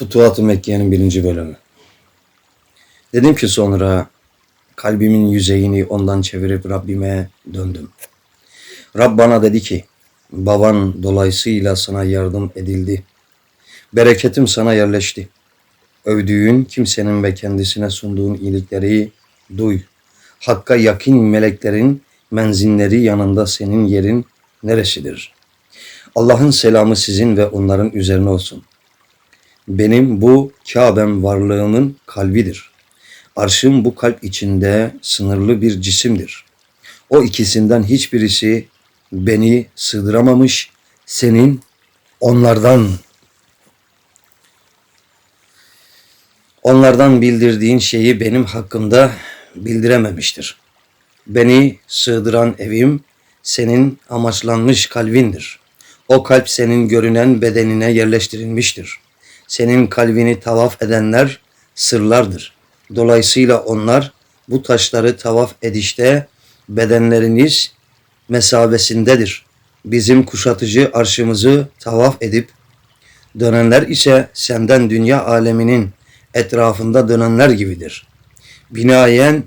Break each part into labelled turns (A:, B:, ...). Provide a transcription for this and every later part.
A: Futuhat-ı Mekke'nin birinci bölümü. Dedim ki sonra kalbimin yüzeyini ondan çevirip Rabbime döndüm. Rab bana dedi ki baban dolayısıyla sana yardım edildi. Bereketim sana yerleşti. Övdüğün kimsenin ve kendisine sunduğun iyilikleri duy. Hakka yakın meleklerin menzinleri yanında senin yerin neresidir? Allah'ın selamı sizin ve onların üzerine olsun. Benim bu Kabe'm varlığımın kalbidir. Arşım bu kalp içinde sınırlı bir cisimdir. O ikisinden hiçbirisi beni sığdıramamış, senin onlardan onlardan bildirdiğin şeyi benim hakkımda bildirememiştir. Beni sığdıran evim senin amaçlanmış kalbindir. O kalp senin görünen bedenine yerleştirilmiştir. Senin kalbini tavaf edenler sırlardır. Dolayısıyla onlar bu taşları tavaf edişte bedenleriniz mesabesindedir. Bizim kuşatıcı arşımızı tavaf edip dönenler ise senden dünya aleminin etrafında dönenler gibidir. Binaen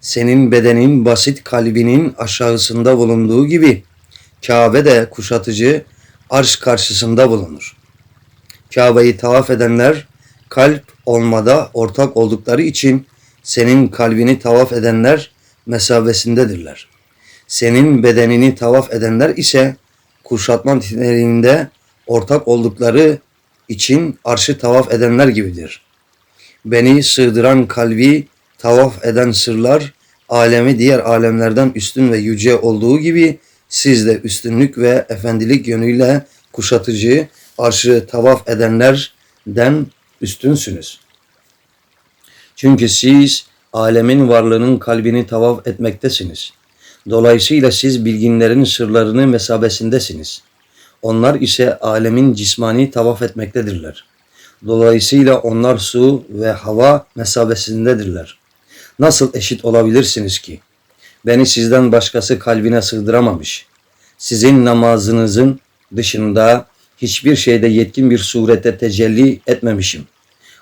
A: senin bedenin basit kalbinin aşağısında bulunduğu gibi Kabe de kuşatıcı arş karşısında bulunur. Kabe'yi tavaf edenler kalp olmada ortak oldukları için senin kalbini tavaf edenler mesabesindedirler. Senin bedenini tavaf edenler ise kuşatma niteliğinde ortak oldukları için arşı tavaf edenler gibidir. Beni sığdıran kalbi tavaf eden sırlar alemi diğer alemlerden üstün ve yüce olduğu gibi siz de üstünlük ve efendilik yönüyle kuşatıcı arşı tavaf edenlerden üstünsünüz. Çünkü siz alemin varlığının kalbini tavaf etmektesiniz. Dolayısıyla siz bilginlerin sırlarını mesabesindesiniz. Onlar ise alemin cismani tavaf etmektedirler. Dolayısıyla onlar su ve hava mesabesindedirler. Nasıl eşit olabilirsiniz ki? Beni sizden başkası kalbine sığdıramamış. Sizin namazınızın dışında hiçbir şeyde yetkin bir surette tecelli etmemişim.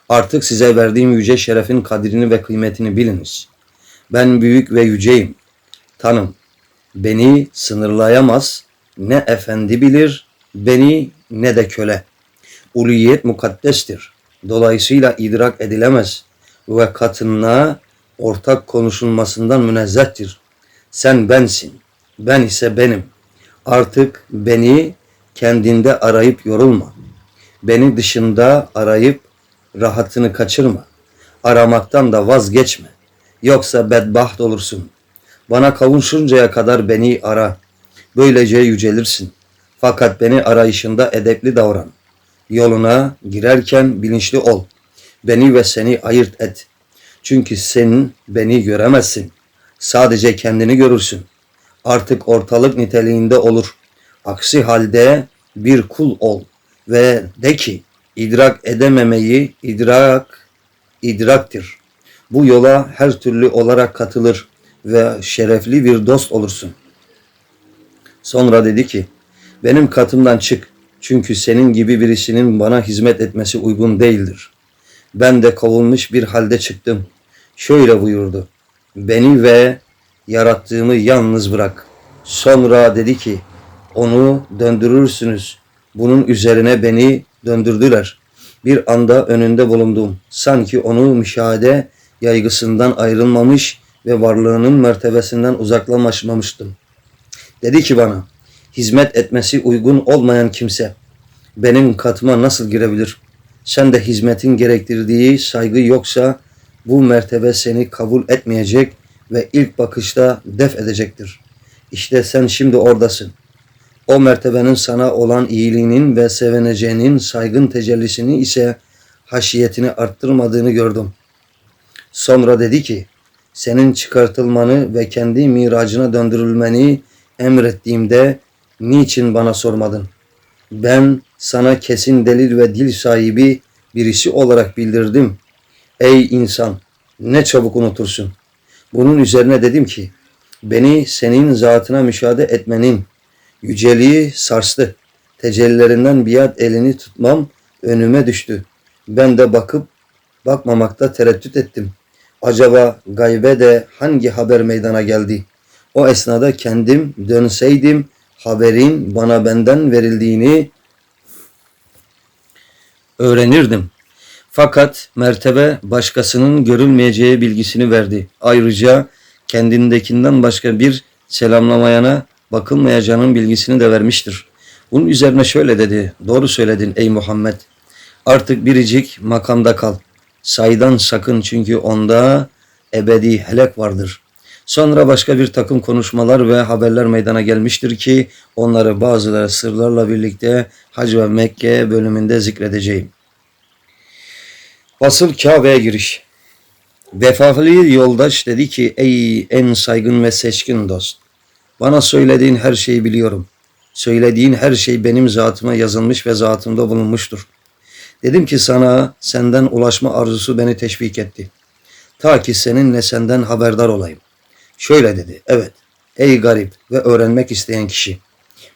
A: Artık size verdiğim yüce şerefin kadrini ve kıymetini biliniz. Ben büyük ve yüceyim. Tanım. Beni sınırlayamaz. Ne efendi bilir beni ne de köle. Uluyet mukaddestir. Dolayısıyla idrak edilemez ve katınlığa ortak konuşulmasından münezzehtir. Sen bensin, ben ise benim. Artık beni kendinde arayıp yorulma. Beni dışında arayıp rahatını kaçırma. Aramaktan da vazgeçme. Yoksa bedbaht olursun. Bana kavuşuncaya kadar beni ara. Böylece yücelirsin. Fakat beni arayışında edepli davran. Yoluna girerken bilinçli ol. Beni ve seni ayırt et. Çünkü sen beni göremezsin. Sadece kendini görürsün. Artık ortalık niteliğinde olur. Aksi halde bir kul ol ve de ki idrak edememeyi idrak idraktir. Bu yola her türlü olarak katılır ve şerefli bir dost olursun. Sonra dedi ki benim katımdan çık çünkü senin gibi birisinin bana hizmet etmesi uygun değildir. Ben de kovulmuş bir halde çıktım. Şöyle buyurdu. Beni ve yarattığımı yalnız bırak. Sonra dedi ki onu döndürürsünüz. Bunun üzerine beni döndürdüler. Bir anda önünde bulundum. Sanki onu müşahede yaygısından ayrılmamış ve varlığının mertebesinden uzaklaşmamıştım. Dedi ki bana, hizmet etmesi uygun olmayan kimse benim katıma nasıl girebilir? Sen de hizmetin gerektirdiği saygı yoksa bu mertebe seni kabul etmeyecek ve ilk bakışta def edecektir. İşte sen şimdi oradasın. O mertebenin sana olan iyiliğinin ve seveneceğinin saygın tecellisini ise haşiyetini arttırmadığını gördüm. Sonra dedi ki, senin çıkartılmanı ve kendi miracına döndürülmeni emrettiğimde niçin bana sormadın? Ben sana kesin delil ve dil sahibi birisi olarak bildirdim. Ey insan ne çabuk unutursun. Bunun üzerine dedim ki beni senin zatına müşahede etmenin yüceliği sarstı. Tecellilerinden biat elini tutmam önüme düştü. Ben de bakıp bakmamakta tereddüt ettim. Acaba gaybe de hangi haber meydana geldi? O esnada kendim dönseydim haberin bana benden verildiğini öğrenirdim. Fakat mertebe başkasının görülmeyeceği bilgisini verdi. Ayrıca kendindekinden başka bir selamlamayana bakılmayacağının bilgisini de vermiştir. Bunun üzerine şöyle dedi. Doğru söyledin ey Muhammed. Artık biricik makamda kal. Saydan sakın çünkü onda ebedi helak vardır. Sonra başka bir takım konuşmalar ve haberler meydana gelmiştir ki onları bazıları sırlarla birlikte Hac ve Mekke bölümünde zikredeceğim. Asıl Kabe'ye giriş. Vefalı yoldaş dedi ki ey en saygın ve seçkin dost. Bana söylediğin her şeyi biliyorum. Söylediğin her şey benim zatıma yazılmış ve zatımda bulunmuştur. Dedim ki sana senden ulaşma arzusu beni teşvik etti. Ta ki seninle senden haberdar olayım. Şöyle dedi. Evet. Ey garip ve öğrenmek isteyen kişi.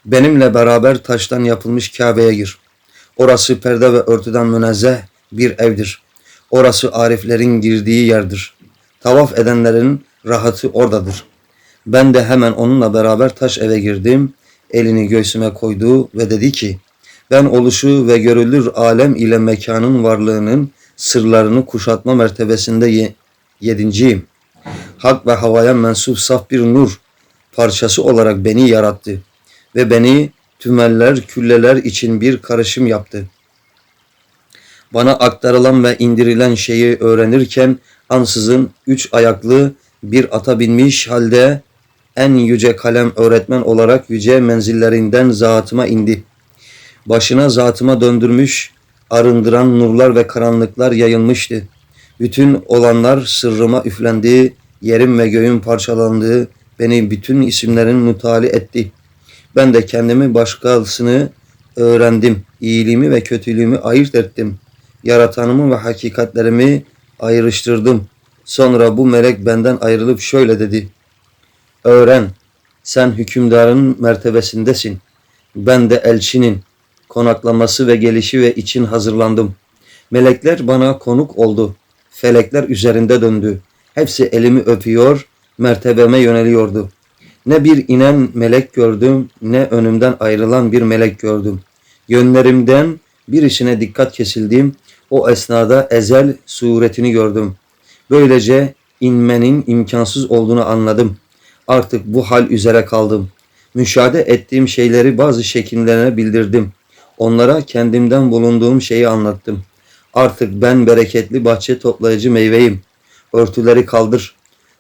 A: Benimle beraber taştan yapılmış Kabe'ye gir. Orası perde ve örtüden münezzeh bir evdir. Orası ariflerin girdiği yerdir. Tavaf edenlerin rahatı oradadır. Ben de hemen onunla beraber taş eve girdim. Elini göğsüme koydu ve dedi ki, ben oluşu ve görülür alem ile mekanın varlığının sırlarını kuşatma mertebesinde ye- yedinciyim. Hak ve havaya mensup saf bir nur parçası olarak beni yarattı ve beni tümeller, külleler için bir karışım yaptı. Bana aktarılan ve indirilen şeyi öğrenirken ansızın üç ayaklı bir ata binmiş halde en yüce kalem öğretmen olarak yüce menzillerinden zatıma indi. Başına zatıma döndürmüş, arındıran nurlar ve karanlıklar yayılmıştı. Bütün olanlar sırrıma üflendi, yerim ve göğüm parçalandı, beni bütün isimlerin mutali etti. Ben de kendimi başkasını öğrendim, iyiliğimi ve kötülüğümü ayırt ettim. Yaratanımı ve hakikatlerimi ayrıştırdım. Sonra bu melek benden ayrılıp şöyle dedi. Öğren, sen hükümdarın mertebesindesin. Ben de elçinin konaklaması ve gelişi ve için hazırlandım. Melekler bana konuk oldu. Felekler üzerinde döndü. Hepsi elimi öpüyor, mertebeme yöneliyordu. Ne bir inen melek gördüm, ne önümden ayrılan bir melek gördüm. Yönlerimden birisine dikkat kesildim. O esnada ezel suretini gördüm. Böylece inmenin imkansız olduğunu anladım. Artık bu hal üzere kaldım. Müşahede ettiğim şeyleri bazı şekillerine bildirdim. Onlara kendimden bulunduğum şeyi anlattım. Artık ben bereketli bahçe toplayıcı meyveyim. Örtüleri kaldır.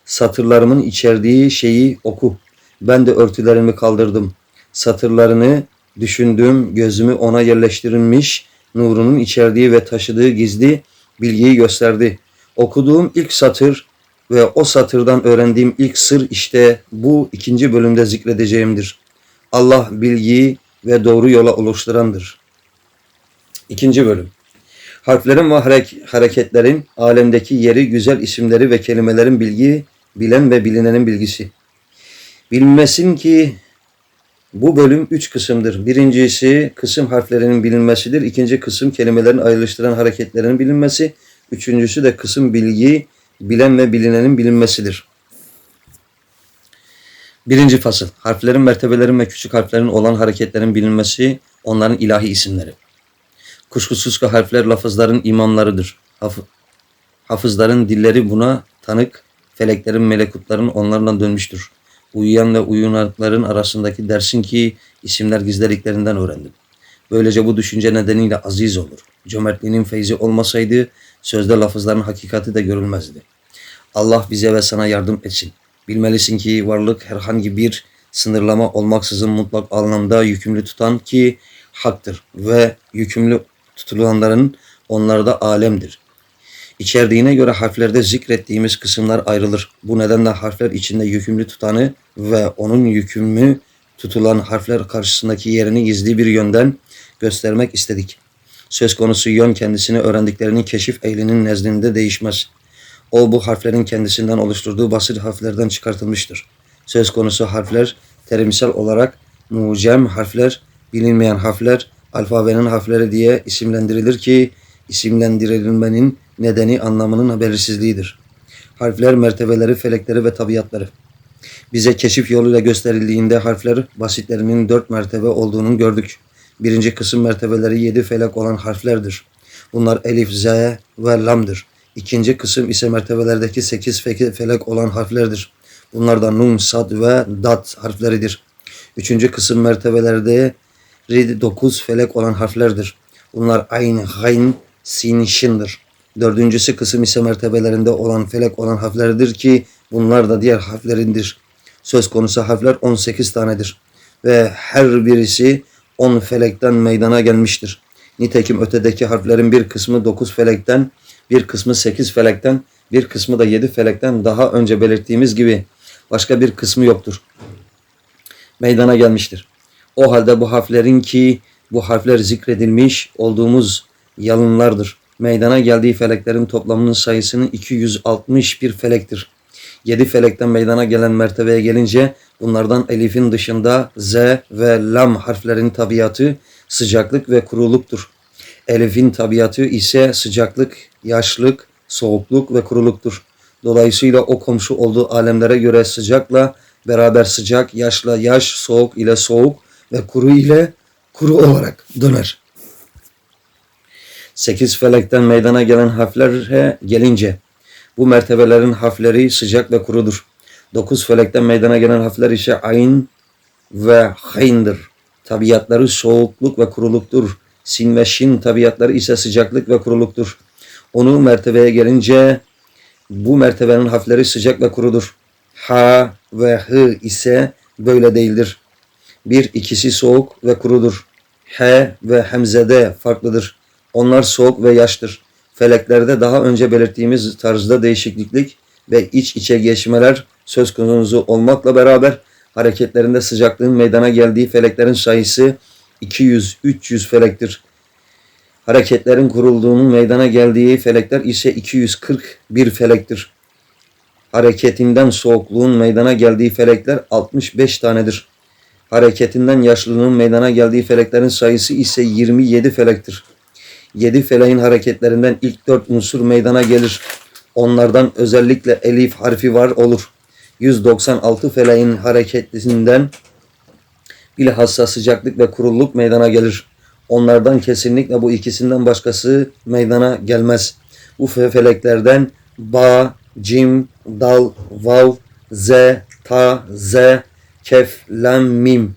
A: Satırlarımın içerdiği şeyi oku. Ben de örtülerimi kaldırdım. Satırlarını düşündüğüm gözümü ona yerleştirilmiş nurunun içerdiği ve taşıdığı gizli bilgiyi gösterdi. Okuduğum ilk satır ve o satırdan öğrendiğim ilk sır işte bu ikinci bölümde zikredeceğimdir. Allah bilgiyi ve doğru yola oluşturandır. İkinci bölüm. Harflerin ve harek- hareketlerin alemdeki yeri, güzel isimleri ve kelimelerin bilgi, bilen ve bilinenin bilgisi. Bilinmesin ki bu bölüm üç kısımdır. Birincisi kısım harflerinin bilinmesidir. İkinci kısım kelimelerin ayrılıştıran hareketlerinin bilinmesi. Üçüncüsü de kısım bilgi, bilen ve bilinenin bilinmesidir. Birinci fasıl. Harflerin, mertebelerin ve küçük harflerin olan hareketlerin bilinmesi, onların ilahi isimleri. Kuşkusuz ki harfler lafızların imamlarıdır. Haf- hafızların dilleri buna tanık, feleklerin, melekutların onlarla dönmüştür. Uyuyan ve uyuyanların arasındaki dersin ki isimler gizlediklerinden öğrendim. Böylece bu düşünce nedeniyle aziz olur. Cömertliğinin feyzi olmasaydı sözde lafızların hakikati de görülmezdi. Allah bize ve sana yardım etsin. Bilmelisin ki varlık herhangi bir sınırlama olmaksızın mutlak anlamda yükümlü tutan ki haktır ve yükümlü tutulanların onlarda alemdir. İçerdiğine göre harflerde zikrettiğimiz kısımlar ayrılır. Bu nedenle harfler içinde yükümlü tutanı ve onun yükümlü tutulan harfler karşısındaki yerini gizli bir yönden göstermek istedik. Söz konusu yön kendisini öğrendiklerinin keşif ehlinin nezdinde değişmez. O bu harflerin kendisinden oluşturduğu basit harflerden çıkartılmıştır. Söz konusu harfler terimsel olarak mucem harfler, bilinmeyen harfler, alfabenin harfleri diye isimlendirilir ki isimlendirilmenin nedeni anlamının belirsizliğidir. Harfler mertebeleri, felekleri ve tabiatları. Bize keşif yoluyla gösterildiğinde harfler basitlerinin dört mertebe olduğunu gördük. Birinci kısım mertebeleri yedi felek olan harflerdir. Bunlar elif, z ve lamdır. İkinci kısım ise mertebelerdeki sekiz fe- felek olan harflerdir. Bunlar da nun, sad ve dat harfleridir. Üçüncü kısım mertebelerde dokuz felek olan harflerdir. Bunlar ayn, gayn, sin, şindir. Dördüncüsü kısım ise mertebelerinde olan felek olan harflerdir ki bunlar da diğer harflerindir. Söz konusu harfler 18 tanedir ve her birisi 10 felekten meydana gelmiştir. Nitekim ötedeki harflerin bir kısmı 9 felekten, bir kısmı 8 felekten, bir kısmı da 7 felekten daha önce belirttiğimiz gibi başka bir kısmı yoktur. Meydana gelmiştir. O halde bu harflerin ki bu harfler zikredilmiş olduğumuz yalınlardır. Meydana geldiği feleklerin toplamının sayısının 261 felektir. 7 felekten meydana gelen mertebeye gelince bunlardan elifin dışında z ve lam harflerin tabiatı sıcaklık ve kuruluktur. Elifin tabiatı ise sıcaklık, yaşlık, soğukluk ve kuruluktur. Dolayısıyla o komşu olduğu alemlere göre sıcakla beraber sıcak, yaşla yaş, soğuk ile soğuk ve kuru ile kuru olarak döner. Sekiz felekten meydana gelen harflere gelince bu mertebelerin harfleri sıcak ve kurudur. Dokuz felekten meydana gelen harfler ise ayn ve hayndır. Tabiatları soğukluk ve kuruluktur. Sin ve şin tabiatları ise sıcaklık ve kuruluktur. Onu mertebeye gelince bu mertebenin harfleri sıcak ve kurudur. Ha ve hı ise böyle değildir. Bir ikisi soğuk ve kurudur. H ve hemzede farklıdır. Onlar soğuk ve yaştır. Feleklerde daha önce belirttiğimiz tarzda değişiklik ve iç içe geçmeler söz konusu olmakla beraber hareketlerinde sıcaklığın meydana geldiği feleklerin sayısı 200-300 felektir. Hareketlerin kurulduğunun meydana geldiği felekler ise 241 felektir. Hareketinden soğukluğun meydana geldiği felekler 65 tanedir. Hareketinden yaşlılığın meydana geldiği feleklerin sayısı ise 27 felektir. Yedi feleğin hareketlerinden ilk dört unsur meydana gelir. Onlardan özellikle elif harfi var olur. 196 feleğin hareketlisinden bilhassa sıcaklık ve kuruluk meydana gelir. Onlardan kesinlikle bu ikisinden başkası meydana gelmez. Bu fe- feleklerden ba, cim, dal, vav, z, ta, z, kef, lam, mim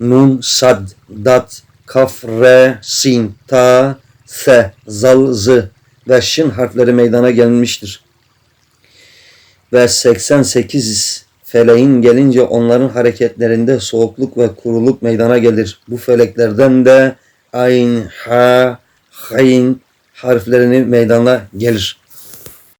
A: nun, sad, dat, kaf, re, sin, ta, se, zal, z ve şin harfleri meydana gelmiştir. Ve 88 feleğin gelince onların hareketlerinde soğukluk ve kuruluk meydana gelir. Bu feleklerden de ayn, ha, hayn harflerini meydana gelir.